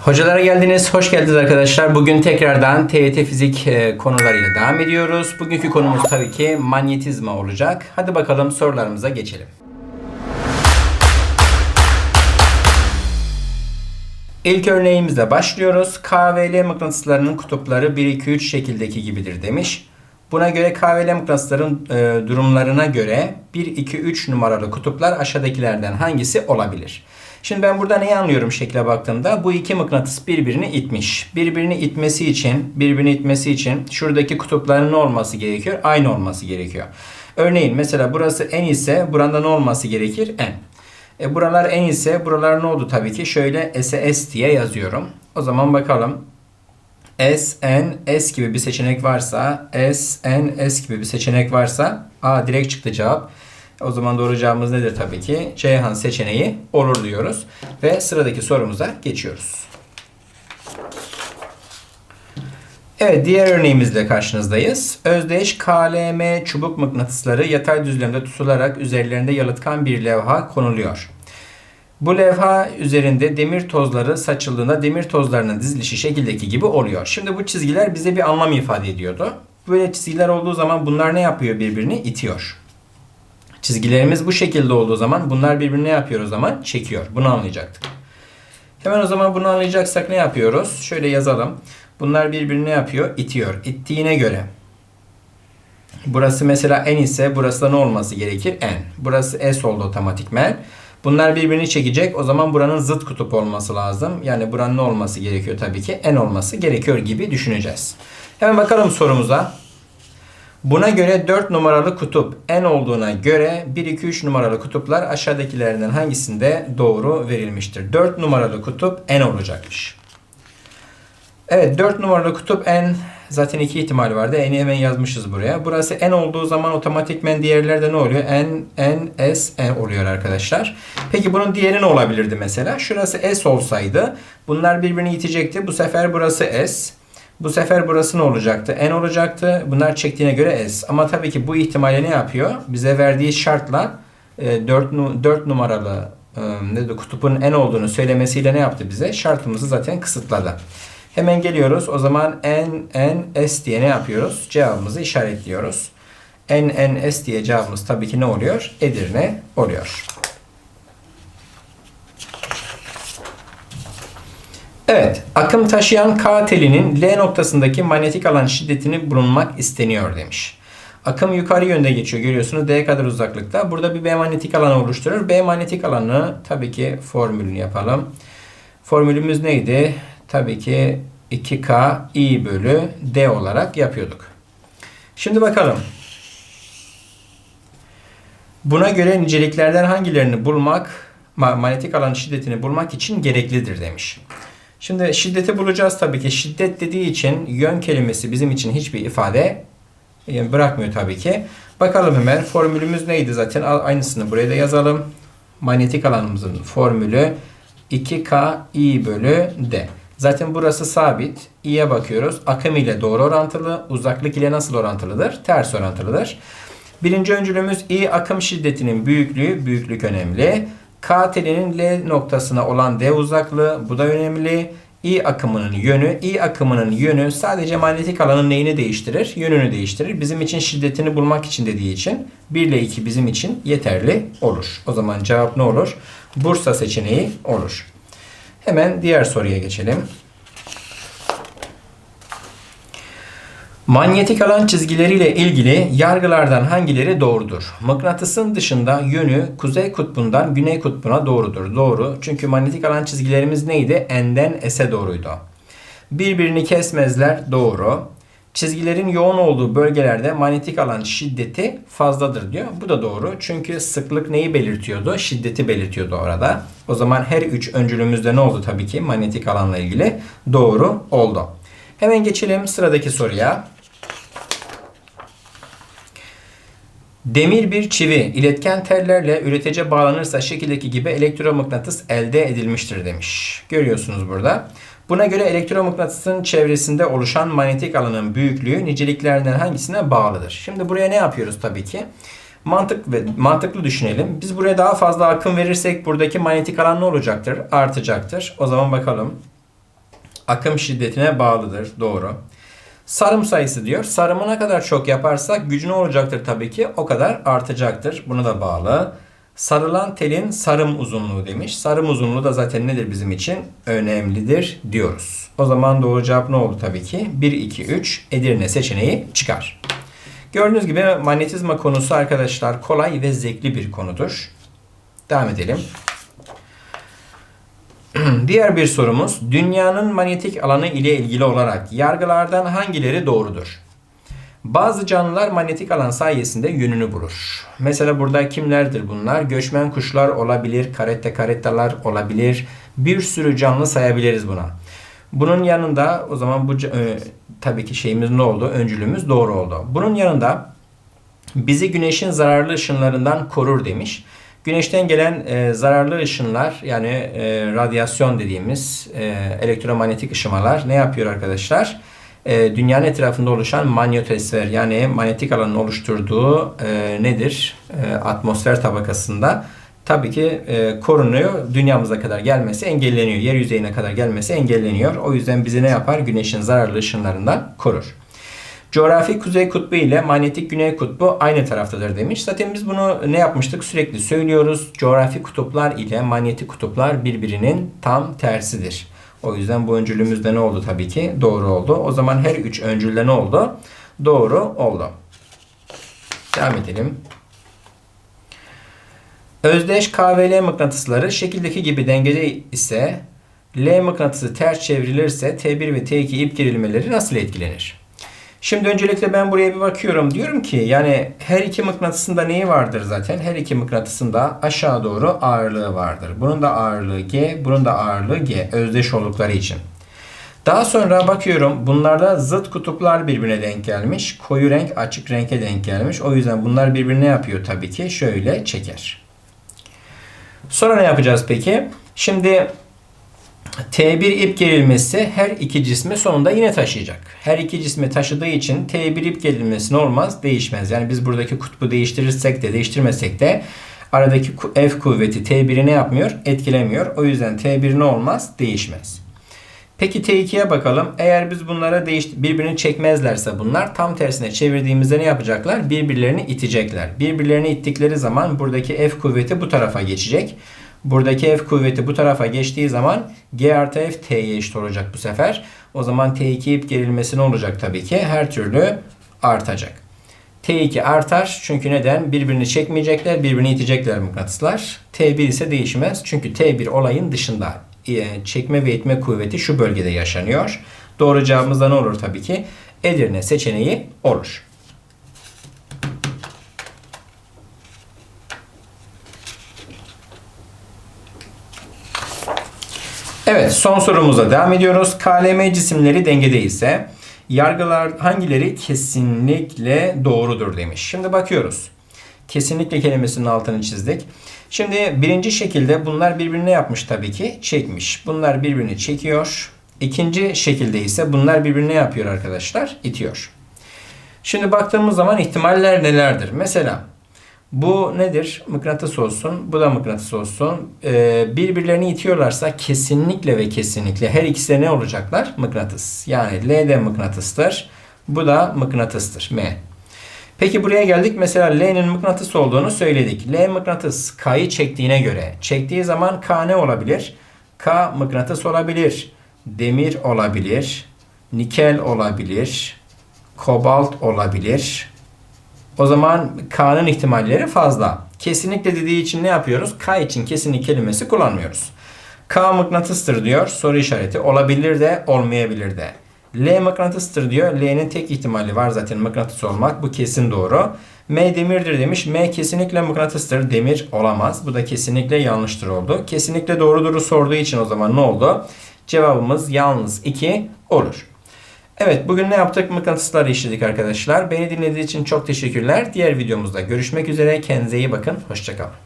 Hocalara geldiniz, hoş geldiniz arkadaşlar. Bugün tekrardan TYT fizik e, konularıyla devam ediyoruz. Bugünkü konumuz tabii ki manyetizma olacak. Hadi bakalım sorularımıza geçelim. İlk örneğimizle başlıyoruz. K ve mıknatıslarının kutupları 1, 2, 3 şekildeki gibidir demiş. Buna göre K ve L e, durumlarına göre 1, 2, 3 numaralı kutuplar aşağıdakilerden hangisi olabilir? Şimdi ben burada neyi anlıyorum şekle baktığımda? Bu iki mıknatıs birbirini itmiş. Birbirini itmesi için, birbirini itmesi için şuradaki kutupların ne olması gerekiyor? Aynı olması gerekiyor. Örneğin mesela burası n ise burada ne olması gerekir? n. E, buralar n ise buralar ne oldu tabii ki? Şöyle s'e s diye yazıyorum. O zaman bakalım. S, N, S gibi bir seçenek varsa, S, N, S gibi bir seçenek varsa, A direkt çıktı cevap. O zaman doğru cevabımız nedir tabii ki? Ceyhan seçeneği olur diyoruz. Ve sıradaki sorumuza geçiyoruz. Evet diğer örneğimizle karşınızdayız. Özdeş KLM çubuk mıknatısları yatay düzlemde tutularak üzerlerinde yalıtkan bir levha konuluyor. Bu levha üzerinde demir tozları saçıldığında demir tozlarının dizilişi şekildeki gibi oluyor. Şimdi bu çizgiler bize bir anlam ifade ediyordu. Böyle çizgiler olduğu zaman bunlar ne yapıyor birbirini? itiyor. Çizgilerimiz bu şekilde olduğu zaman bunlar birbirini ne yapıyor o zaman? Çekiyor. Bunu anlayacaktık. Hemen o zaman bunu anlayacaksak ne yapıyoruz? Şöyle yazalım. Bunlar birbirini ne yapıyor? İtiyor. İttiğine göre. Burası mesela n ise burası da ne olması gerekir? n. Burası s oldu otomatikmen. Bunlar birbirini çekecek. O zaman buranın zıt kutup olması lazım. Yani buranın ne olması gerekiyor tabii ki? n olması gerekiyor gibi düşüneceğiz. Hemen bakalım sorumuza. Buna göre 4 numaralı kutup n olduğuna göre 1, 2, 3 numaralı kutuplar aşağıdakilerinden hangisinde doğru verilmiştir? 4 numaralı kutup n olacakmış. Evet 4 numaralı kutup n zaten iki ihtimal vardı. N'i hemen yazmışız buraya. Burası n olduğu zaman otomatikmen diğerlerde ne oluyor? n, n, s, n oluyor arkadaşlar. Peki bunun diğeri ne olabilirdi mesela? Şurası s olsaydı bunlar birbirini itecekti. Bu sefer burası s. Bu sefer burası ne olacaktı? N olacaktı. Bunlar çektiğine göre S. Ama tabii ki bu ihtimalle ne yapıyor? Bize verdiği şartla 4, 4 numaralı e, ne kutupun N olduğunu söylemesiyle ne yaptı bize? Şartımızı zaten kısıtladı. Hemen geliyoruz. O zaman N, N, S diye ne yapıyoruz? Cevabımızı işaretliyoruz. N, N, S diye cevabımız tabii ki ne oluyor? Edirne oluyor. Evet, akım taşıyan K telinin L noktasındaki manyetik alan şiddetini bulunmak isteniyor demiş. Akım yukarı yönde geçiyor görüyorsunuz D kadar uzaklıkta. Burada bir B manyetik alanı oluşturur. B manyetik alanı tabii ki formülünü yapalım. Formülümüz neydi? Tabii ki 2K I bölü D olarak yapıyorduk. Şimdi bakalım. Buna göre niceliklerden hangilerini bulmak, manyetik alan şiddetini bulmak için gereklidir demiş. Şimdi şiddeti bulacağız tabii ki. Şiddet dediği için yön kelimesi bizim için hiçbir ifade e, bırakmıyor tabii ki. Bakalım hemen formülümüz neydi zaten aynısını buraya da yazalım. Manyetik alanımızın formülü 2K I bölü D. Zaten burası sabit. İ'ye bakıyoruz. Akım ile doğru orantılı. Uzaklık ile nasıl orantılıdır? Ters orantılıdır. Birinci öncülümüz I akım şiddetinin büyüklüğü. Büyüklük önemli. K telinin L noktasına olan D uzaklığı bu da önemli. I akımının yönü. I akımının yönü sadece manyetik alanın neyini değiştirir? Yönünü değiştirir. Bizim için şiddetini bulmak için dediği için 1 ile 2 bizim için yeterli olur. O zaman cevap ne olur? Bursa seçeneği olur. Hemen diğer soruya geçelim. Manyetik alan çizgileriyle ilgili yargılardan hangileri doğrudur? Mıknatısın dışında yönü kuzey kutbundan güney kutbuna doğrudur. Doğru. Çünkü manyetik alan çizgilerimiz neydi? N'den S'e doğruydu. Birbirini kesmezler. Doğru. Çizgilerin yoğun olduğu bölgelerde manyetik alan şiddeti fazladır diyor. Bu da doğru. Çünkü sıklık neyi belirtiyordu? Şiddeti belirtiyordu orada. O zaman her üç öncülümüzde ne oldu tabii ki? Manyetik alanla ilgili doğru oldu. Hemen geçelim sıradaki soruya. Demir bir çivi iletken tellerle üretece bağlanırsa şekildeki gibi elektromıknatıs elde edilmiştir demiş. Görüyorsunuz burada. Buna göre elektromıknatısın çevresinde oluşan manyetik alanın büyüklüğü niceliklerinden hangisine bağlıdır? Şimdi buraya ne yapıyoruz tabii ki? Mantık ve mantıklı düşünelim. Biz buraya daha fazla akım verirsek buradaki manyetik alan ne olacaktır? Artacaktır. O zaman bakalım. akım şiddetine bağlıdır. Doğru. Sarım sayısı diyor. Sarımı ne kadar çok yaparsak gücü olacaktır tabii ki? O kadar artacaktır. Buna da bağlı. Sarılan telin sarım uzunluğu demiş. Sarım uzunluğu da zaten nedir bizim için? Önemlidir diyoruz. O zaman doğru cevap ne oldu tabii ki? 1, 2, 3 Edirne seçeneği çıkar. Gördüğünüz gibi manyetizma konusu arkadaşlar kolay ve zevkli bir konudur. Devam edelim. Diğer bir sorumuz. Dünyanın manyetik alanı ile ilgili olarak yargılardan hangileri doğrudur? Bazı canlılar manyetik alan sayesinde yönünü bulur. Mesela burada kimlerdir bunlar? Göçmen kuşlar olabilir, karette karettalar olabilir. Bir sürü canlı sayabiliriz buna. Bunun yanında o zaman bu e, tabii ki şeyimiz ne oldu? Öncülümüz doğru oldu. Bunun yanında bizi güneşin zararlı ışınlarından korur demiş. Güneşten gelen e, zararlı ışınlar yani e, radyasyon dediğimiz e, elektromanyetik ışımalar ne yapıyor arkadaşlar? E, dünyanın etrafında oluşan manyetosfer yani manyetik alanın oluşturduğu e, nedir? E, atmosfer tabakasında tabii ki e, korunuyor. Dünyamıza kadar gelmesi engelleniyor. Yer yüzeyine kadar gelmesi engelleniyor. O yüzden bizi ne yapar? Güneşin zararlı ışınlarından korur. Coğrafi kuzey kutbu ile manyetik güney kutbu aynı taraftadır demiş. Zaten biz bunu ne yapmıştık? Sürekli söylüyoruz. Coğrafi kutuplar ile manyetik kutuplar birbirinin tam tersidir. O yüzden bu öncülümüz de ne oldu tabii ki? Doğru oldu. O zaman her üç öncülde ne oldu? Doğru oldu. Devam edelim. Özdeş KVL mıknatısları şekildeki gibi dengede ise L mıknatısı ters çevrilirse T1 ve T2 ip gerilmeleri nasıl etkilenir? Şimdi öncelikle ben buraya bir bakıyorum. Diyorum ki yani her iki mıknatısında neyi vardır zaten? Her iki mıknatısında aşağı doğru ağırlığı vardır. Bunun da ağırlığı G, bunun da ağırlığı G. Özdeş oldukları için. Daha sonra bakıyorum bunlarda zıt kutuplar birbirine denk gelmiş. Koyu renk açık renke denk gelmiş. O yüzden bunlar birbirine yapıyor tabii ki. Şöyle çeker. Sonra ne yapacağız peki? Şimdi T1 ip gerilmesi her iki cismi sonunda yine taşıyacak. Her iki cismi taşıdığı için T1 ip gerilmesi ne olmaz? Değişmez. Yani biz buradaki kutbu değiştirirsek de değiştirmesek de aradaki F kuvveti T1'i ne yapmıyor? Etkilemiyor. O yüzden T1 ne olmaz? Değişmez. Peki T2'ye bakalım. Eğer biz bunlara değiş birbirini çekmezlerse bunlar tam tersine çevirdiğimizde ne yapacaklar? Birbirlerini itecekler. Birbirlerini ittikleri zaman buradaki F kuvveti bu tarafa geçecek. Buradaki F kuvveti bu tarafa geçtiği zaman G artı F T'ye eşit olacak bu sefer. O zaman T2 ip gerilmesi ne olacak tabii ki? Her türlü artacak. T2 artar çünkü neden? Birbirini çekmeyecekler, birbirini itecekler mıknatıslar. T1 ise değişmez çünkü T1 olayın dışında. E, çekme ve itme kuvveti şu bölgede yaşanıyor. Doğru cevabımız da ne olur tabii ki? Edirne seçeneği olur. Evet son sorumuza devam ediyoruz. KLM cisimleri dengede ise yargılar hangileri kesinlikle doğrudur demiş. Şimdi bakıyoruz. Kesinlikle kelimesinin altını çizdik. Şimdi birinci şekilde bunlar birbirine yapmış tabii ki. Çekmiş. Bunlar birbirini çekiyor. İkinci şekilde ise bunlar birbirine yapıyor arkadaşlar. itiyor. Şimdi baktığımız zaman ihtimaller nelerdir? Mesela bu nedir? Mıknatıs olsun. Bu da mıknatıs olsun. Ee, birbirlerini itiyorlarsa kesinlikle ve kesinlikle her ikisi de ne olacaklar? Mıknatıs. Yani L de mıknatıstır. Bu da mıknatıstır. M. Peki buraya geldik. Mesela L'nin mıknatıs olduğunu söyledik. L mıknatıs K'yı çektiğine göre. Çektiği zaman K ne olabilir? K mıknatıs olabilir. Demir olabilir. Nikel olabilir. Kobalt olabilir. O zaman K'nın ihtimalleri fazla. Kesinlikle dediği için ne yapıyoruz? K için kesinlik kelimesi kullanmıyoruz. K mıknatıstır diyor. Soru işareti. Olabilir de olmayabilir de. L mıknatıstır diyor. L'nin tek ihtimali var zaten mıknatıs olmak. Bu kesin doğru. M demirdir demiş. M kesinlikle mıknatıstır. Demir olamaz. Bu da kesinlikle yanlıştır oldu. Kesinlikle doğruduru sorduğu için o zaman ne oldu? Cevabımız yalnız 2 olur. Evet bugün ne yaptık? Mıknatısları işledik arkadaşlar. Beni dinlediğiniz için çok teşekkürler. Diğer videomuzda görüşmek üzere. Kendinize iyi bakın. Hoşçakalın.